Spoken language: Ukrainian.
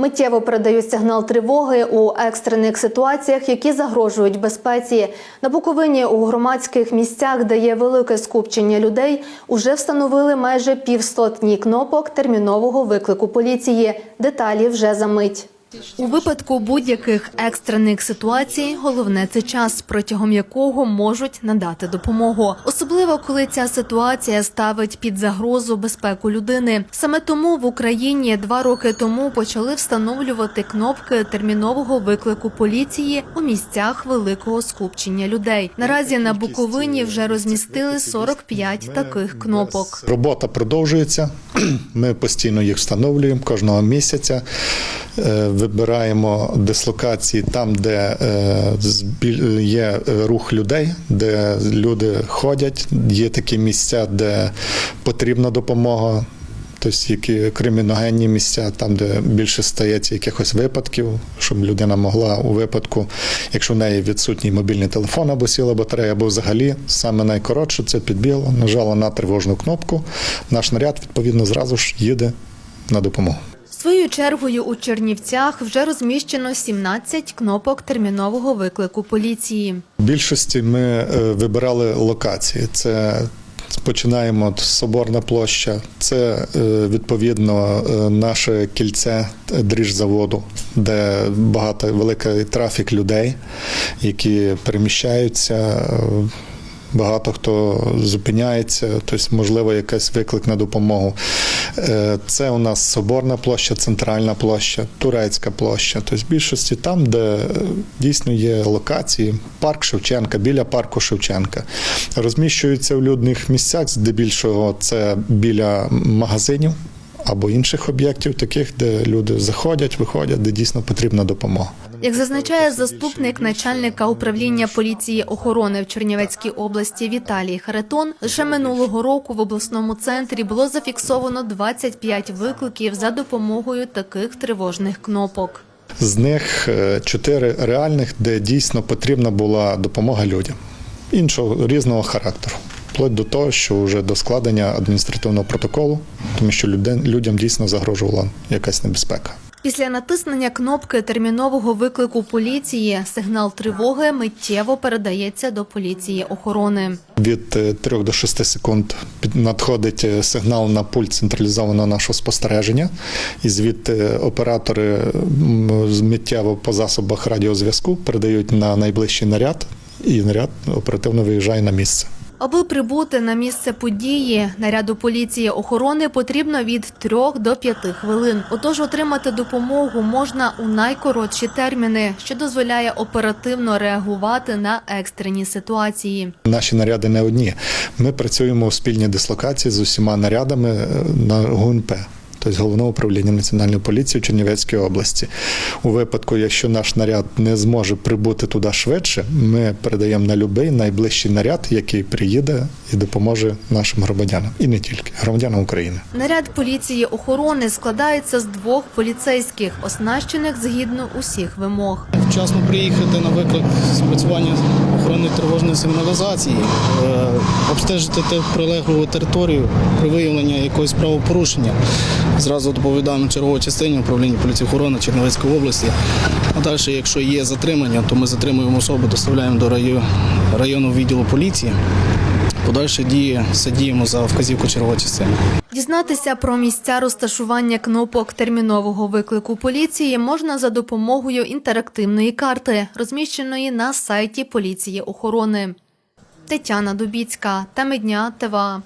Миттєво передають сигнал тривоги у екстрених ситуаціях, які загрожують безпеці. На Буковині у громадських місцях, де є велике скупчення людей, уже встановили майже півсотні кнопок термінового виклику поліції. Деталі вже за мить. У випадку будь-яких екстрених ситуацій головне це час, протягом якого можуть надати допомогу. Особливо коли ця ситуація ставить під загрозу безпеку людини. Саме тому в Україні два роки тому почали встановлювати кнопки термінового виклику поліції у місцях великого скупчення людей. Наразі на Буковині вже розмістили 45 таких кнопок. Робота продовжується. Ми постійно їх встановлюємо кожного місяця. Е, Вибираємо дислокації там, де е, є рух людей, де люди ходять. Є такі місця, де потрібна допомога. Тобто які криміногенні місця, там, де більше стається якихось випадків, щоб людина могла у випадку, якщо в неї відсутній мобільний телефон або сіла батарея, або взагалі саме найкоротше це підбігла, нажала на тривожну кнопку. Наш наряд відповідно зразу ж їде на допомогу. Своєю чергою у Чернівцях вже розміщено 17 кнопок термінового виклику поліції. В більшості ми е, вибирали локації. Це починаємо от Соборна площа, це е, відповідно е, наше кільце е, дріжзаводу, де багато великий трафік людей, які переміщаються. Багато хто зупиняється, тобто, можливо, якийсь виклик на допомогу. Е, Це у нас Соборна площа, Центральна площа, Турецька площа. Тобто, в більшості там, де е, дійсно є локації, парк Шевченка, біля парку Шевченка. Розміщуються в людних місцях, здебільшого це біля магазинів або інших об'єктів, таких, де люди заходять, виходять, де дійсно потрібна допомога. Як зазначає заступник начальника управління поліції охорони в Чернівецькій області Віталій Харитон, лише минулого року в обласному центрі було зафіксовано 25 викликів за допомогою таких тривожних кнопок. З них е, чотири реальних, де дійсно потрібна була допомога людям іншого різного характеру. Вплоть до того, що вже до складення адміністративного протоколу, тому що людям дійсно загрожувала якась небезпека. Після натиснення кнопки термінового виклику поліції сигнал тривоги миттєво передається до поліції охорони. Від 3 до 6 секунд надходить е, сигнал на пульт централізованого нашого спостереження, і звідти оператори миттєво по засобах радіозв'язку передають на найближчий наряд, і наряд оперативно виїжджає на місце. Аби прибути на місце події, наряду поліції охорони потрібно від 3 до 5 хвилин. Отож, отримати допомогу можна у найкоротші терміни, що дозволяє оперативно реагувати на екстрені ситуації. Наші наряди не одні. Ми працюємо у спільній дислокації з усіма нарядами е, на ГУНП. Тобто головного управління національної поліції у Чернівецькій області. У випадку, якщо наш наряд не зможе прибути туди швидше, ми передаємо на будь-який найближчий наряд, який приїде і допоможе нашим громадянам, і не тільки громадянам України. Наряд поліції охорони складається з двох поліцейських, оснащених згідно усіх вимог. Вчасно приїхати на виклик спрацювання охорони тривожної сигналізації, е, обстежити те прилеглу територію при виявленні якогось правопорушення. Зразу доповідаємо черговій частині управління поліції охорони Чернівецької області. А далі, якщо є затримання, то ми затримуємо особу, доставляємо до району, відділу поліції. Подальші дії задіємо за вказівку чергової частини. Дізнатися про місця розташування кнопок термінового виклику поліції можна за допомогою інтерактивної карти, розміщеної на сайті поліції охорони. Тетяна Дубіцька, теми дня ТВА.